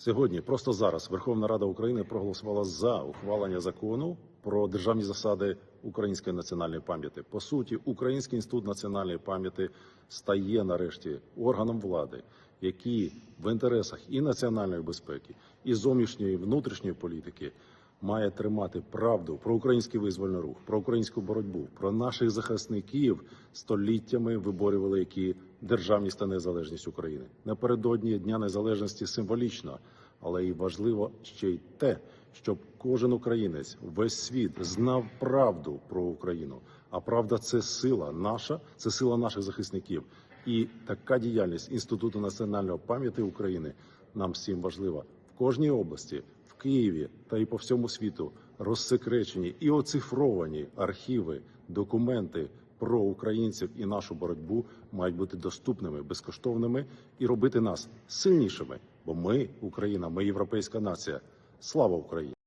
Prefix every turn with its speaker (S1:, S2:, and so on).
S1: Сьогодні, просто зараз, Верховна Рада України проголосувала за ухвалення закону про державні засади української національної пам'яті. По суті, Український інститут національної пам'яті стає нарешті органом влади, який в інтересах і національної безпеки, і зовнішньої і внутрішньої політики має тримати правду про український визвольний рух, про українську боротьбу, про наших захисників століттями виборювали які державність та незалежність України. Напередодні Дня Незалежності символічно, але і важливо ще й те, щоб кожен українець, весь світ знав правду про Україну. А правда це сила наша, це сила наших захисників. І така діяльність Інституту національної пам'яті України нам всім важлива в кожній області, Києві та і по всьому світу розсекречені і оцифровані архіви, документи про українців і нашу боротьбу мають бути доступними, безкоштовними і робити нас сильнішими. Бо ми, Україна, ми європейська нація. Слава Україні!